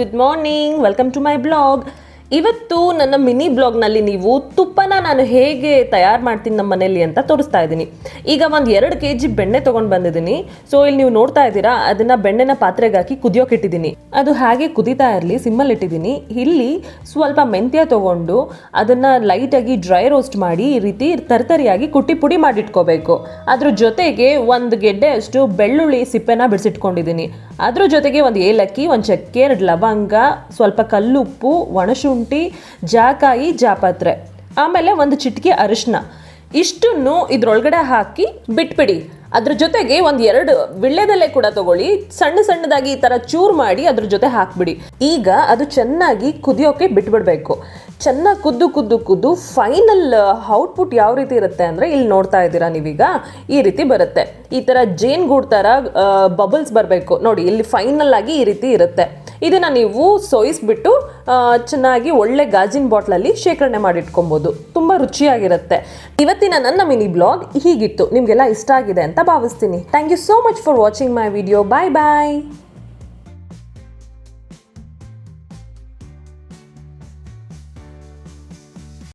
good morning. Welcome to my blog. ಇವತ್ತು ನನ್ನ mini ಬ್ಲಾಗ್ನಲ್ಲಿ ನೀವು ತುಪ್ಪನ ನಾನು ಹೇಗೆ ತಯಾರು ಮಾಡ್ತೀನಿ ನಮ್ಮ ಮನೇಲಿ ಅಂತ ತೋರಿಸ್ತಾ ಇದ್ದೀನಿ. ಈಗ ಒಂದು ಎರಡು ಕೆ ಜಿ ಬೆಣ್ಣೆ ತೊಗೊಂಡು ಬಂದಿದ್ದೀನಿ. ಸೊ ಇಲ್ಲಿ ನೀವು ನೋಡ್ತಾ ಇದ್ದೀರಾ, ಅದನ್ನ ಬೆಣ್ಣೆನ ಪಾತ್ರೆಗೆ ಹಾಕಿ ಕುದಿಯೋಕೆ ಇಟ್ಟಿದ್ದೀನಿ. ಅದು ಹಾಗೆ ಕುದಿತಾ ಇರಲಿ, ಸಿಮ್ಮಲ್ಲಿ ಇಟ್ಟಿದ್ದೀನಿ. ಇಲ್ಲಿ ಸ್ವಲ್ಪ ಮೆಂತ್ಯ ತೊಗೊಂಡು ಅದನ್ನು ಲೈಟಾಗಿ ಡ್ರೈ ರೋಸ್ಟ್ ಮಾಡಿ ಈ ರೀತಿ ತರ್ತರಿಯಾಗಿ ಕುಟ್ಟಿ ಪುಡಿ ಮಾಡಿಟ್ಕೋಬೇಕು. ಅದ್ರ ಜೊತೆಗೆ ಒಂದು ಗೆಡ್ಡೆ ಅಷ್ಟು ಬೆಳ್ಳುಳ್ಳಿ ಸಿಪ್ಪೆನ ಬಿಡಿಸಿಟ್ಕೊಂಡಿದ್ದೀನಿ. ಅದ್ರ ಜೊತೆಗೆ ಒಂದು ಏಲಕ್ಕಿ, ಒಂದು ಚಕ್ಕೆ, ಎರಡು ಲವಂಗ, ಸ್ವಲ್ಪ ಕಲ್ಲುಪ್ಪು, ಒಣಶುಂಠಿ ಜಾಕಾಯಿ, ಜಾಪತ್ರೆ. ಆಮೇಲೆ ಒಂದು ಚಿಟಿಕೆ ಅರಿಶಿನ ಇಷ್ಟನ್ನು ಇದ್ರೊಳಗಡೆ ಹಾಕಿ ಬಿಟ್ಬಿಡಿ. ಅದ್ರ ಜೊತೆಗೆ ಒಂದು ಎರಡು ವಿಳ್ಳೆದೆಲೆ ಕೂಡ ತಗೊಳ್ಳಿ. ಸಣ್ಣ ಸಣ್ಣದಾಗಿ ಈ ಥರ ಚೂರ್ ಮಾಡಿ ಅದ್ರ ಜೊತೆ ಹಾಕ್ಬಿಡಿ. ಈಗ ಅದು ಚೆನ್ನಾಗಿ ಕುದಿಯೋಕೆ ಬಿಟ್ಬಿಡ್ಬೇಕು. ಚೆನ್ನಾಗಿ ಕುದ್ದು ಕುದ್ದು ಕುದ್ದು ಫೈನಲ್ ಔಟ್ಪುಟ್ ಯಾವ ರೀತಿ ಇರುತ್ತೆ ಅಂದರೆ ಇಲ್ಲಿ ನೋಡ್ತಾ ಇದ್ದೀರಾ ನೀವೀಗ? ಈ ರೀತಿ ಬರುತ್ತೆ. ಈ ಥರ ಜೇನ್ ಗೂಡ್ ಥರ ಬಬಲ್ಸ್ ಬರಬೇಕು. ನೋಡಿ, ಇಲ್ಲಿ ಫೈನಲ್ ಆಗಿ ಈ ರೀತಿ ಇರುತ್ತೆ. ಇದನ್ನ ನೀವು ಸೋಯಿಸ್ಬಿಟ್ಟು ಚೆನ್ನಾಗಿ ಒಳ್ಳೆ ಗಾಜಿನ ಬಾಟ್ಲಲ್ಲಿ ಶೇಖರಣೆ ಮಾಡಿಟ್ಕೊಬೋದು. ತುಂಬ ರುಚಿಯಾಗಿರುತ್ತೆ. ಇವತ್ತಿನ ನನ್ನ ಮಿನಿ ಬ್ಲಾಗ್ ಹೀಗಿತ್ತು. ನಿಮಗೆಲ್ಲ ಇಷ್ಟ ಆಗಿದೆ ಅಂತ ಭಾವಿಸ್ತೀನಿ. Thank you so much for watching my video bye bye